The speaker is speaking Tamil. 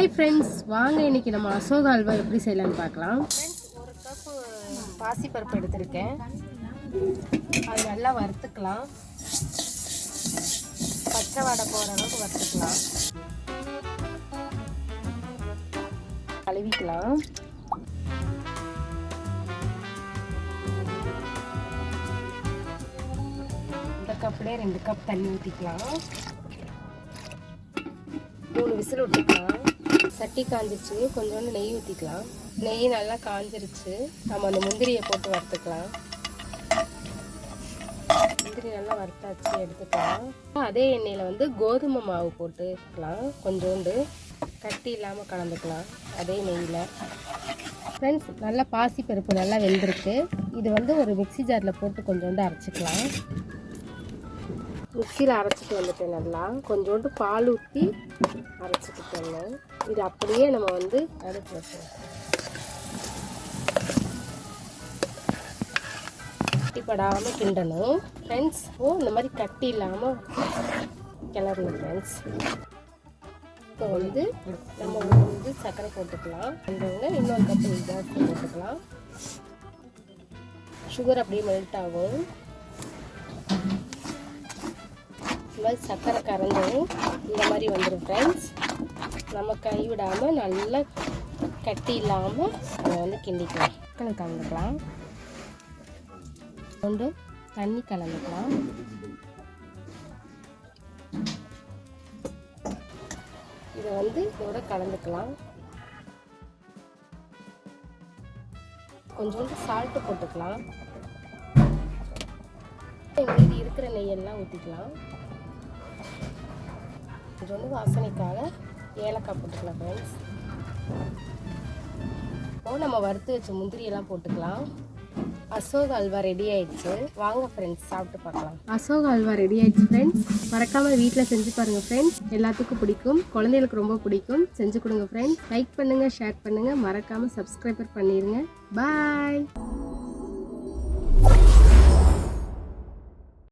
ஹாய் ஃப்ரெண்ட்ஸ் வாங்க இன்னைக்கு நம்ம அசோக அல்வா எப்படி செய்யலாம்னு பார்க்கலாம். ஒரு கப்பு பாசிப்பருப்பு எடுத்திருக்கேன். அது நல்லா வறுத்துக்கலாம். பச்சை வடை போகிற அளவுக்கு வறுத்துக்கலாம். கழுவிக்கலாம். இந்த கப்லேயே ரெண்டு கப் தண்ணி ஊற்றிக்கலாம் மூணு விசில் விட்டுக்கலாம். சட்டி காஞ்சிருச்சு. கொஞ்சோண்டு நெய் ஊற்றிக்கலாம் நெய் நல்லா காஞ்சிருச்சு. நம்ம அந்த முந்திரியை போட்டு வறுத்துக்கலாம். முந்திரி நல்லா வறுத்தாச்சு எடுத்துக்கலாம். அதே எண்ணெயில் வந்து கோதுமை மாவு போட்டுக்கலாம். கொஞ்சோண்டு கட்டி இல்லாமல் கலந்துக்கலாம். அதே நெய்யில். ஃப்ரெண்ட்ஸ் நல்லா பாசி பருப்பு நல்லா வெந்திருக்கு. இது வந்து ஒரு மிக்ஸி ஜாரில் போட்டு கொஞ்சோண்டு அரைச்சிக்கலாம். மிக்சியில் அரைச்சிட்டு வந்துட்டேன் நல்லா. கொஞ்சோண்டு பால் ஊற்றி அரைச்சிக்கிட்டேன் இது அப்படியே நம்ம வந்து அடுப்பு கட்டிப்படாமல் கிண்டணும். ஃப்ரெண்ட்ஸ் ஓ இந்த மாதிரி கட்டி இல்லாமல் கிளறணும் ஃப்ரெண்ட்ஸ் இப்போ வந்து நம்ம வந்து சர்க்கரை போட்டுக்கலாம். கிண்டவங்க இன்னொரு கப்பு ஜாஸ்தி போட்டுக்கலாம். சுகர் அப்படியே மெல்ட் ஆகும். இந்த மாதிரி சர்க்கரை கரைஞ்சும். இந்த மாதிரி வந்துடும் ஃப்ரெண்ட்ஸ் நம்ம கைவிடாமல் நல்லா கட்டி இல்லாமல் அதை வந்து கிண்டிக்கலாம். சிக்கனை கலந்துக்கலாம். கொண்டு தண்ணி கலந்துக்கலாம். இதை வந்து இதோட கலந்துக்கலாம். கொஞ்சோண்டு சால்ட்டு போட்டுக்கலாம். மீதி இருக்கிற நெய்யெல்லாம் ஊற்றிக்கலாம் கொஞ்சோண்டு வாசனைக்காக ஏலக்காய் போட்டுக்கலாம் ஃப்ரெண்ட்ஸ் இப்போ நம்ம வறுத்து வச்ச முந்திரியெல்லாம் போட்டுக்கலாம். அசோக அல்வா ரெடி ஆயிடுச்சு. வாங்க ஃப்ரெண்ட்ஸ் சாப்பிட்டு பார்க்கலாம். அசோக அல்வா ரெடி ஆயிடுச்சு ஃப்ரெண்ட்ஸ் மறக்காம வீட்டில் செஞ்சு பாருங்க ஃப்ரெண்ட்ஸ் எல்லாத்துக்கும் பிடிக்கும். குழந்தைகளுக்கு ரொம்ப பிடிக்கும். செஞ்சு கொடுங்க ஃப்ரெண்ட்ஸ் லைக் பண்ணுங்க ஷேர் பண்ணுங்க. மறக்காம சப்ஸ்கிரைபர் பண்ணிருங்க. பாய்